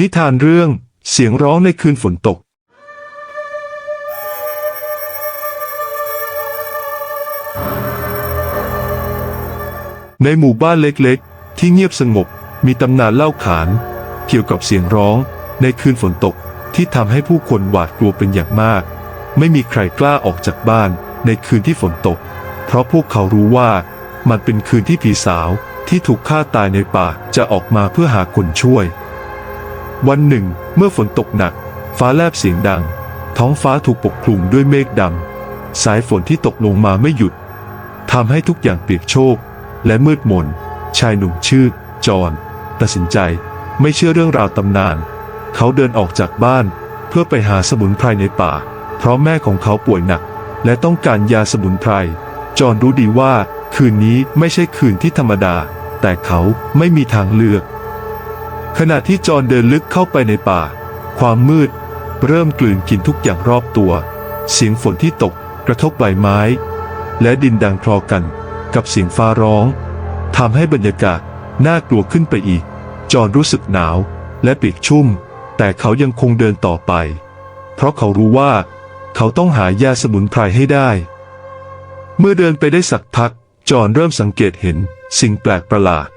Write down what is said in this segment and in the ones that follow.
นิทานเรื่องเสียงร้องในคืนฝนตก ในหมู่บ้านเล็กๆ ที่เงียบสงบมีตำนานเล่าขาน เกี่ยวกับเสียงร้องในคืนฝนตกที่ทำให้ผู้คนหวาดกลัวเป็นอย่างมาก ไม่มีใครกล้าออกจากบ้านในคืนที่ฝนตก เพราะพวกเขารู้ว่ามันเป็นคืนที่ผีสาวที่ถูกฆ่าตายในป่าจะออกมาเพื่อหาคนช่วย วันหนึ่ง เมื่อฝนตกหนัก ฟ้าแลบเสียงดัง ท้องฟ้าถูกปกคลุมด้วยเมฆดำสายฝนที่ตกลงมาไม่หยุดทำให้ทุกอย่างเปียกโชก และมืดมน ชายหนุ่มชื่อ จอห์นตัดสินใจไม่เชื่อเรื่องราวตำนาน เขาเดินออกจากบ้านเพื่อไปหาสมุนไพรในป่า เพราะแม่ของเขาป่วยหนัก และต้องการยาสมุนไพร จอห์นรู้ดีว่า คืนนี้ไม่ใช่คืนที่ธรรมดา แต่เขาไม่มีทางเลือก ขณะที่จอห์นเดินลึกเข้าไปในป่า ความมืด เริ่มกลืนกินทุกอย่างรอบตัว เสียงฝนที่ตกกระทบใบไม้ และดินดังคลอกันกับเสียงฟ้าร้องทำให้บรรยากาศน่ากลัวขึ้นไปอีก จอห์นรู้สึกหนาวและปีกชุ่ม แต่เขายังคงเดินต่อไป เพราะเขารู้ว่า เขาต้องหายาสมุนไพรให้ได้ เมื่อเดินไปได้สักพัก จอห์นเริ่มสังเกตเห็นสิ่งแปลกประหลาด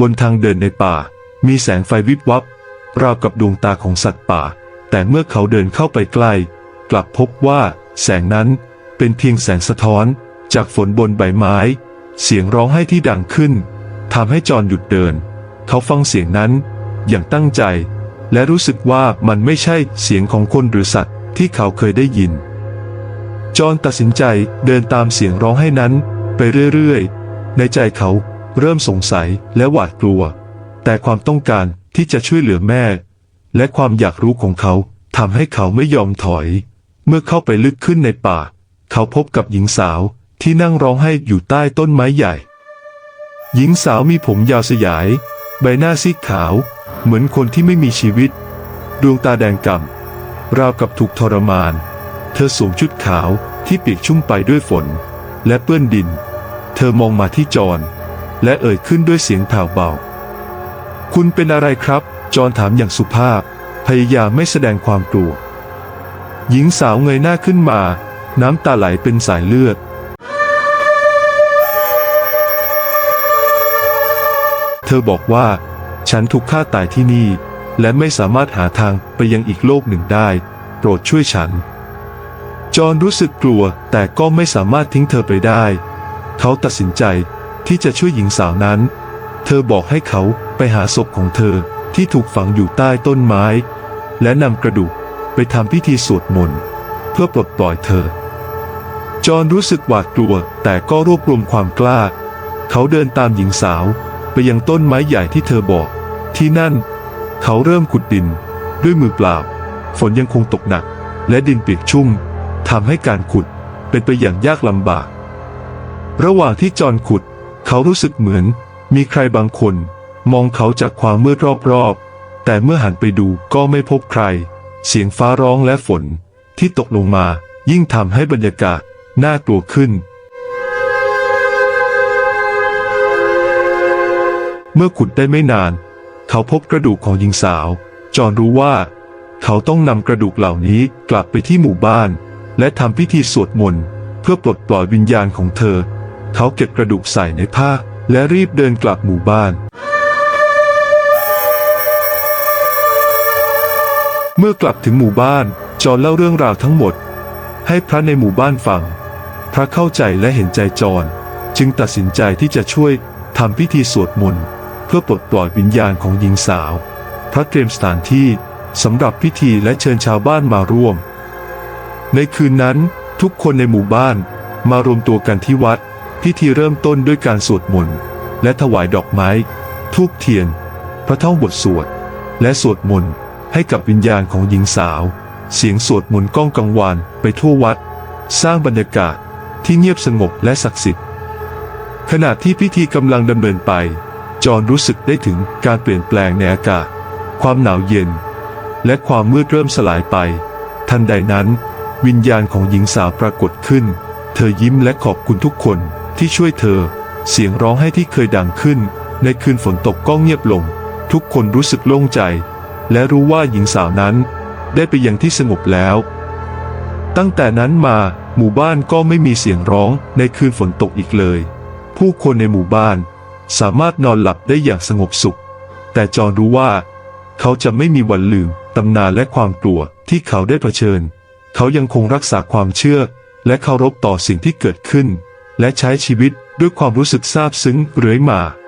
บนทางเดินในป่า มีแสงไฟวิบวับ ราวกับดวงตาของสัตว์ป่า แต่เมื่อเขาเดินเข้าไปใกล้ กลับพบว่าแสงนั้นเป็นเพียงแสงสะท้อน จากฝนบนใบไม้ เสียงร้องไห้ที่ดังขึ้นทำให้จอห์นหยุดเดิน เขาฟังเสียงนั้นอย่างตั้งใจ และรู้สึกว่ามันไม่ใช่เสียงของคนหรือสัตว์ที่เขาเคยได้ยิน จอห์นตัดสินใจเดินตามเสียงร้องไห้นั้น ไปเรื่อยๆ ในใจเขาเริ่มสงสัยและหวาดกลัว แต่ความต้องการที่จะช่วยเหลือแม่ และความอยากรู้ของเขาทำให้เขาไม่ยอมถอย เมื่อเข้าไปลึกขึ้นในป่า เขาพบกับหญิงสาวที่นั่งร้องไห้อยู่ใต้ต้นไม้ใหญ่ หญิงสาวมีผมยาวสยาย ใบหน้าซีดขาว เหมือนคนที่ไม่มีชีวิต ดวงตาแดงก่ำราวกับถูกทรมาน เธอสวมชุดขาวที่เปียกชุ่มไปด้วยฝน และเปื้อนดิน เธอมองมาที่จอห์นและเอ่ยขึ้นด้วยเสียงแผ่วเบา คุณเป็นอะไรครับ จอนถามอย่างสุภาพ พยายามไม่แสดงความกลัว หญิงสาวเงยหน้าขึ้นมา น้ำตาไหลเป็นสายเลือด เธอบอกว่า ฉันถูกฆ่าตายที่นี่ และไม่สามารถหาทางไปยังอีกโลกหนึ่งได้ โปรดช่วยฉัน จอห์นรู้สึกกลัวแต่ก็ไม่สามารถทิ้งเธอไปได้ เขาตัดสินใจที่จะช่วยหญิงสาวนั้น เธอบอกให้เขาไปหาศพของเธอที่ถูกฝังอยู่ใต้ต้นไม้ และนำกระดูกไปทำพิธีสวดมนต์เพื่อปลดปล่อยเธอ จอห์นรู้สึกหวาดกลัวแต่ก็รวบรวมความกล้า เขาเดินตามหญิงสาวไปยังต้นไม้ใหญ่ที่เธอบอก ที่นั่น เขาเริ่มขุดดินด้วยมือเปล่า ฝนยังคงตกหนัก และดินเปียกชุ่มทำให้การขุดเป็นไปอย่างยากลำบาก ระหว่างที่จอห์นขุด เขารู้สึกเหมือน มีใครบางคน มองเขาจากความมืดรอบๆ แต่เมื่อหันไปดูก็ไม่พบใคร เสียงฟ้าร้องและฝนที่ตกลงมายิ่งทำให้บรรยากาศน่ากลัวขึ้น เมื่อขุดได้ไม่นาน เขาพบกระดูกของหญิงสาว จอนรู้ว่า เขาต้องนำกระดูกเหล่านี้กลับไปที่หมู่บ้าน และทำพิธีสวดมนต์เพื่อปลดปล่อยวิญญาณของเธอ เขาเก็บกระดูกใส่ในผ้า และรีบเดินกลับหมู่บ้าน เมื่อกลับถึงหมู่บ้าน จอนเล่าเรื่องราวทั้งหมด ให้พระในหมู่บ้านฟัง พระเข้าใจและเห็นใจจอนจึงตัดสินใจที่จะช่วยทำพิธีสวดมนต์เพื่อปลดปล่อยวิญญาณของหญิงสาว พระเตรียมสถานที่สำหรับพิธีและเชิญชาวบ้านมาร่วม ในคืนนั้นทุกคนในหมู่บ้านมารวมตัวกันที่วัด พิธีเริ่มต้นด้วยการสวดมนต์และถวายดอกไม้ ทูบเทียน พระท่องบทสวด และสวดมนต์ให้กับวิญญาณของหญิงสาว เสียงสวดมนต์ก้องกังวานไปทั่ววัด สร้างบรรยากาศที่เงียบสงบและศักดิ์สิทธิ์ ขณะที่พิธีกำลังดำเนินไป จอห์นรู้สึกได้ถึงการเปลี่ยนแปลงในอากาศ ความหนาวเย็น และความมืดเริ่มสลายไป ทันใดนั้น วิญญาณของหญิงสาวปรากฏขึ้น เธอยิ้มและขอบคุณทุกคน ที่ช่วยเธอ เสียงร้องไห้ที่เคยดังขึ้น ในคืนฝนตกก็เงียบลง ทุกคนรู้สึกโล่งใจ และรู้ว่าหญิงสาวนั้น ได้ไปยังที่สงบแล้ว ตั้งแต่นั้นมาหมู่บ้านก็ไม่มีเสียงร้องในคืนฝนตกอีกเลย ผู้คนในหมู่บ้าน สามารถนอนหลับได้อย่างสงบสุข แต่จอห์นรู้ว่า เขาจะไม่มีวันลืมตำนานและความกลัวที่เขาได้เผชิญ เขายังคงรักษาความเชื่อและเคารพต่อสิ่งที่เกิดขึ้น และใช้ชีวิตด้วยความรู้สึกซาบซึ้งเรื่อยมา